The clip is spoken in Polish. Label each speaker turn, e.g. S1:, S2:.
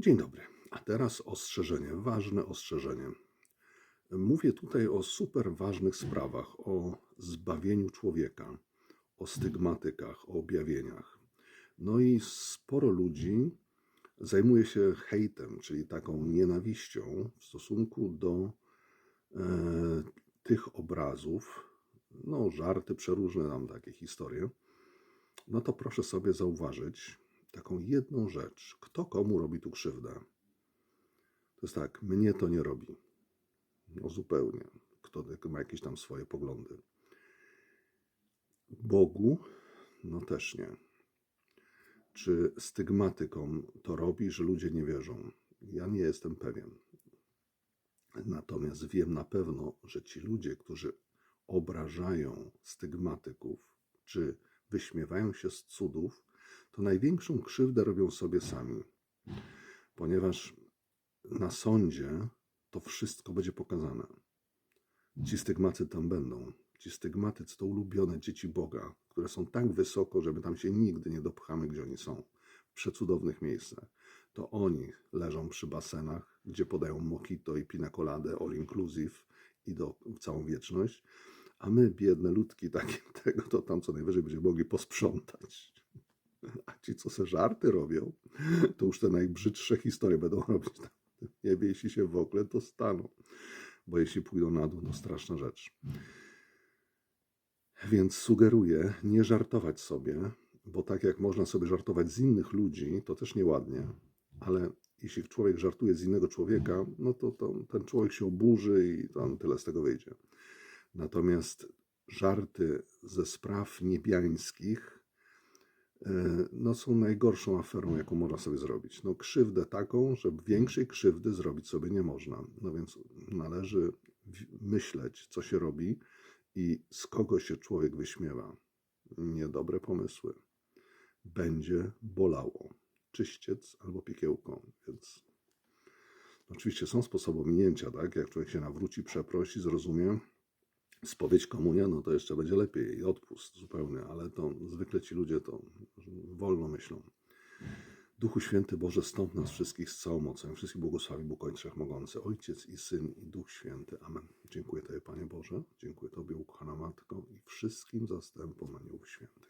S1: Dzień dobry. A teraz ostrzeżenie, ważne ostrzeżenie. Mówię tutaj o super ważnych sprawach, o zbawieniu człowieka, o stygmatykach, o objawieniach. No i sporo ludzi zajmuje się hejtem, czyli taką nienawiścią w stosunku do e, tych obrazów. No, żarty przeróżne nam takie historie. No to proszę sobie zauważyć taką jedną rzecz. Kto komu robi tu krzywdę? To jest tak, mnie to nie robi. No zupełnie. Kto ma jakieś tam swoje poglądy. Bogu, no też nie. Czy stygmatykom to robi, że ludzie nie wierzą? Ja nie jestem pewien. Natomiast wiem na pewno, że ci ludzie, którzy obrażają stygmatyków, czy wyśmiewają się z cudów, to największą krzywdę robią sobie sami. Ponieważ na sądzie to wszystko będzie pokazane. Ci stygmaty tam będą. Ci stygmatycy to ulubione dzieci Boga, które są tak wysoko, że my tam się nigdy nie dopchamy, gdzie oni są. W przecudownych miejscach. To oni leżą przy basenach, gdzie podają mojito i pinakoladę all inclusive i do całą wieczność. A my, biedne ludki, takie tego, to tam co najwyżej będziemy mogli posprzątać. A ci, co se żarty robią, to już te najbrzydsze historie będą robić w niebie, jeśli się w ogóle dostaną. Bo jeśli pójdą na dół, to straszna rzecz. Więc sugeruję nie żartować sobie, bo tak jak można sobie żartować z innych ludzi, to też nieładnie, ale jeśli człowiek żartuje z innego człowieka, no to, to ten człowiek się oburzy i tam tyle z tego wyjdzie. Natomiast żarty ze spraw niebiańskich no, są najgorszą aferą, jaką można sobie zrobić. No, krzywdę taką, że większej krzywdy zrobić sobie nie można. No więc należy myśleć, co się robi i z kogo się człowiek wyśmiewa. Niedobre pomysły. Będzie bolało. Czyściec albo piekiełko, więc oczywiście są sposoby ominięcia, tak? Jak człowiek się nawróci, przeprosi, zrozumie, spowiedź komunia, no to jeszcze będzie lepiej i odpust zupełny, ale to zwykle ci ludzie to wolno myślą. Duchu Święty Boże, stąd nas wszystkich z całą mocą, wszystkich błogosławi Bóg Ojciec Wszechmogący, Ojciec i Syn i Duch Święty. Amen. Dziękuję Tobie, Panie Boże, dziękuję Tobie, ukochana Matko i wszystkim zastępom aniołów świętych.